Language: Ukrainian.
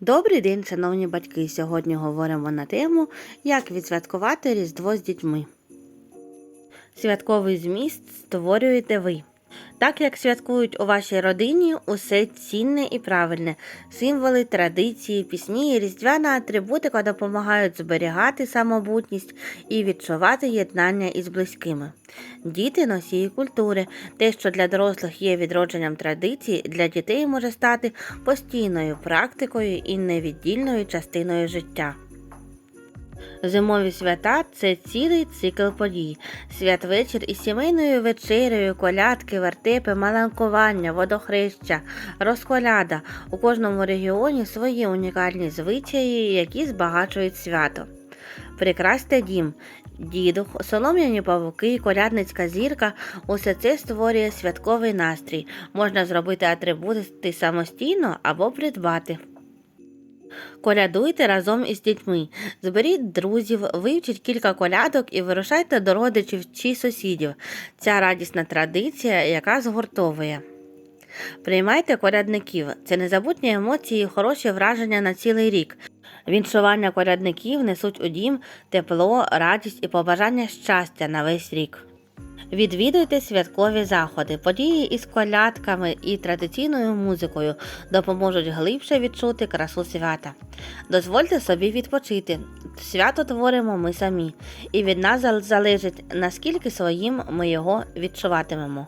Добрий день, шановні батьки. Сьогодні говоримо на тему, як відсвяткувати Різдво з дітьми. Святковий зміст створюєте ви. Так як святкують у вашій родині, усе цінне і правильне. Символи, традиції, пісні різдвяна атрибутика допомагають зберігати самобутність і відчувати єднання із близькими. Діти носії культури. Те, що для дорослих є відродженням традицій, для дітей може стати постійною практикою і невіддільною частиною життя. Зимові свята це цілий цикл подій. Святвечір із сімейною вечерею, колядки, вертепи, маланкування, водохреща, розколяда. У кожному регіоні свої унікальні звичаї, які збагачують свято. Прикрасьте дім. Дідух, солом'яні павуки, колядницька зірка усе це створює святковий настрій. Можна зробити атрибути самостійно або придбати. Колядуйте разом із дітьми. Зберіть друзів, вивчіть кілька колядок і вирушайте до родичів чи сусідів. Ця радісна традиція, яка згуртовує. Приймайте колядників. Це незабутні емоції і хороші враження на цілий рік. Віншування колядників несуть у дім тепло, радість і побажання щастя на весь рік. Відвідуйте святкові заходи, події із колядками і традиційною музикою допоможуть глибше відчути красу свята. Дозвольте собі відпочити. Свято творимо ми самі, і від нас залежить, наскільки своїм ми його відчуватимемо.